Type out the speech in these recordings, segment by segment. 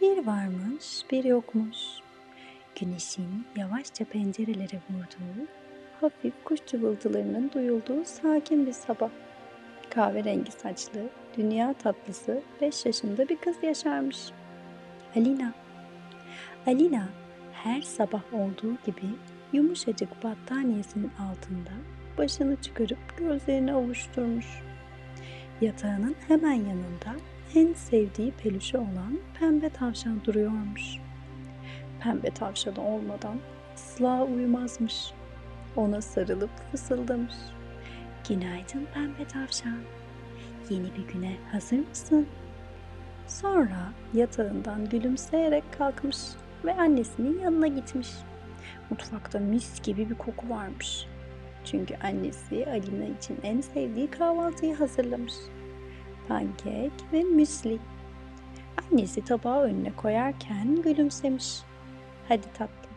Bir varmış, bir yokmuş. Güneşin yavaşça pencerelere vurduğu, hafif kuş cıvıltılarının duyulduğu sakin bir sabah. Kahverengi saçlı, dünya tatlısı 5 yaşında bir kız yaşarmış. Alina. Alina her sabah olduğu gibi yumuşacık battaniyesinin altında başını çıkarıp gözlerini ovuşturmuş. Yatağının hemen yanında en sevdiği peluşu olan pembe tavşan duruyormuş. Pembe tavşanı olmadan asla uyumazmış. Ona sarılıp fısıldamış. Günaydın pembe tavşan. Yeni bir güne hazır mısın? Sonra yatağından gülümseyerek kalkmış ve annesinin yanına gitmiş. Mutfakta mis gibi bir koku varmış. Çünkü annesi Alina için en sevdiği kahvaltıyı hazırlamış. Pankek ve müsli. Annesi tabağı önüne koyarken gülümsemiş. Hadi tatlım,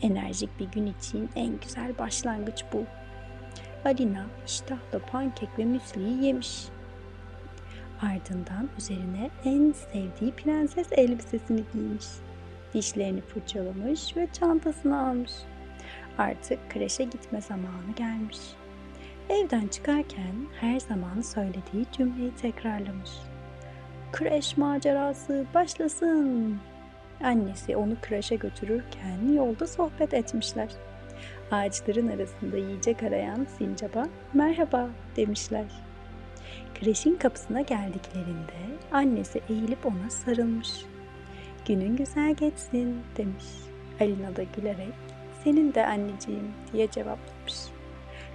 enerjik bir gün için en güzel başlangıç bu. Alina iştahla pankek ve müsliyi yemiş. Ardından üzerine en sevdiği prenses elbisesini giymiş. Dişlerini fırçalamış ve çantasını almış. Artık kreşe gitme zamanı gelmiş. Evden çıkarken her zaman söylediği cümleyi tekrarlamış. Kreş macerası başlasın. Annesi onu kreşe götürürken yolda sohbet etmişler. Ağaçların arasında yiyecek arayan sincaba merhaba demişler. Kreşin kapısına geldiklerinde annesi eğilip ona sarılmış. Günün güzel geçsin demiş. Alina da gülerek senin de anneciğim diye cevaplamış.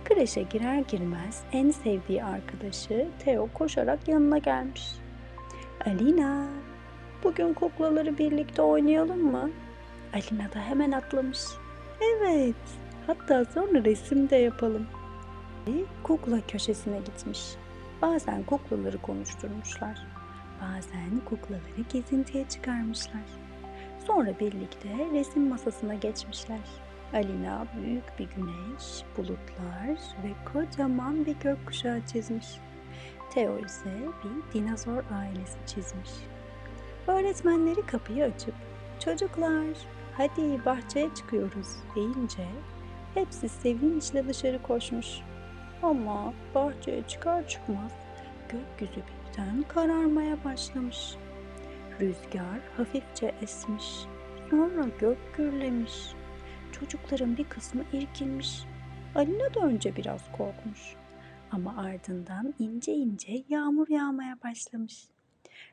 Kreşe girer girmez en sevdiği arkadaşı Theo koşarak yanına gelmiş. Alina, bugün kuklaları birlikte oynayalım mı? Alina da hemen atlamış. Evet, hatta sonra resim de yapalım. Kukla köşesine gitmiş. Bazen kuklaları konuşturmuşlar. Bazen kuklaları gezintiye çıkarmışlar. Sonra birlikte resim masasına geçmişler. Alina büyük bir güneş, bulutlar ve kocaman bir gökkuşağı çizmiş. Theo ise bir dinozor ailesi çizmiş. Öğretmenleri kapıyı açıp çocuklar hadi bahçeye çıkıyoruz deyince hepsi sevinçle dışarı koşmuş. Ama bahçeye çıkar çıkmaz gökyüzü birden kararmaya başlamış. Rüzgar hafifçe esmiş. Sonra gök gürlemiş. Çocukların bir kısmı irkilmiş. Alina da önce biraz korkmuş. Ama ardından ince ince yağmur yağmaya başlamış.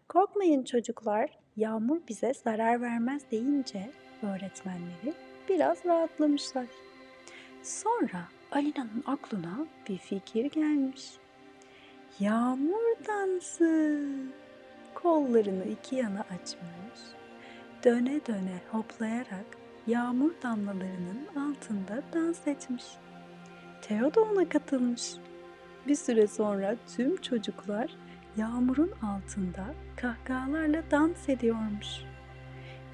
Korkmayın çocuklar, yağmur bize zarar vermez deyince öğretmenleri biraz rahatlamışlar. Sonra Alina'nın aklına bir fikir gelmiş. Yağmur dansı. Kollarını iki yana açmış. Döne döne hoplayarak yağmur damlalarının altında dans etmiş. Theo da ona katılmış. Bir süre sonra tüm çocuklar yağmurun altında kahkahalarla dans ediyormuş.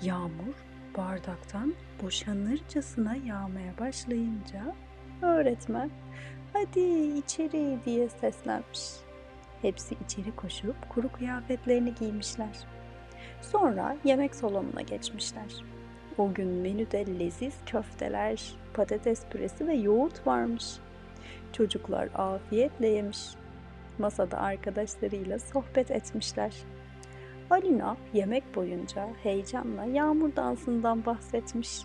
Yağmur bardaktan boşanırcasına yağmaya başlayınca öğretmen hadi içeri diye seslenmiş. Hepsi içeri koşup kuru kıyafetlerini giymişler. Sonra yemek salonuna geçmişler. O gün menüde leziz köfteler, patates püresi ve yoğurt varmış. Çocuklar afiyetle yemiş. Masada arkadaşlarıyla sohbet etmişler. Alina yemek boyunca heyecanla yağmur dansından bahsetmiş.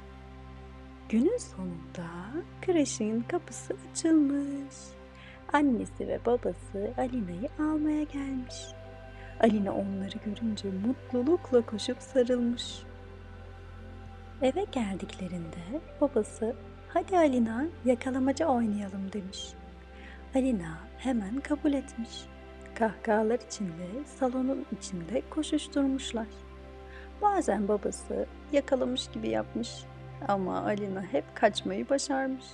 Günün sonunda kreşin kapısı açılmış. Annesi ve babası Alina'yı almaya gelmiş. Alina onları görünce mutlulukla koşup sarılmış. Eve geldiklerinde babası hadi Alina yakalamaca oynayalım demiş. Alina hemen kabul etmiş. Kahkahalar içinde salonun içinde koşuşturmuşlar. Bazen babası yakalamış gibi yapmış ama Alina hep kaçmayı başarmış.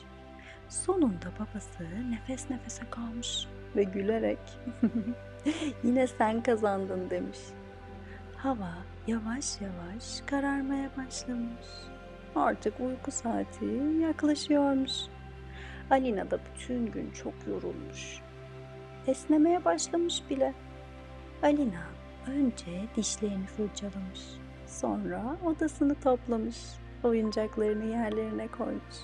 Sonunda babası nefes nefese kalmış ve gülerek yine sen kazandın demiş. Hava yavaş yavaş kararmaya başlamış. Artık uyku saati yaklaşıyormuş. Alina da bütün gün çok yorulmuş. Esnemeye başlamış bile. Alina önce dişlerini fırçalamış. Sonra odasını toplamış, oyuncaklarını yerlerine koymuş.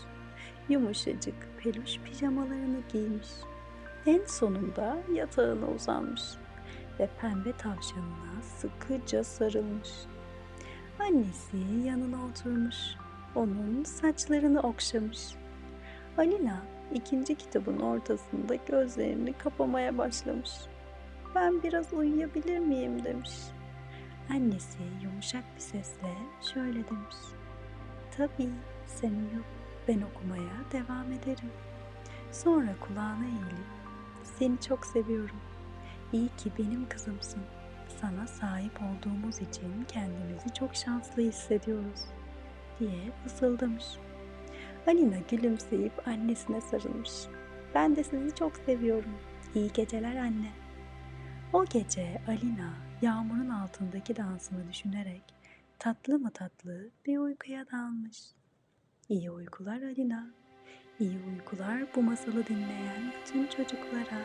Yumuşacık peluş pijamalarını giymiş. En sonunda yatağına uzanmış ve pembe tavşanına sıkıca sarılmış. Annesi yanına oturmuş, onun saçlarını okşamış. Alina ikinci kitabın ortasında gözlerini kapamaya başlamış. Ben biraz uyuyabilir miyim demiş. Annesi yumuşak bir sesle şöyle demiş. Tabii sen uyu, ben okumaya devam ederim. Sonra kulağına eğilip seni çok seviyorum. İyi ki benim kızımsın. Sana sahip olduğumuz için kendimizi çok şanslı hissediyoruz diye fısıldamış. Alina gülümseyip annesine sarılmış. Ben de sizi çok seviyorum. İyi geceler anne. O gece Alina yağmurun altındaki dansını düşünerek tatlı mı tatlı bir uykuya dalmış. İyi uykular Alina. İyi uykular bu masalı dinleyen bütün çocuklara.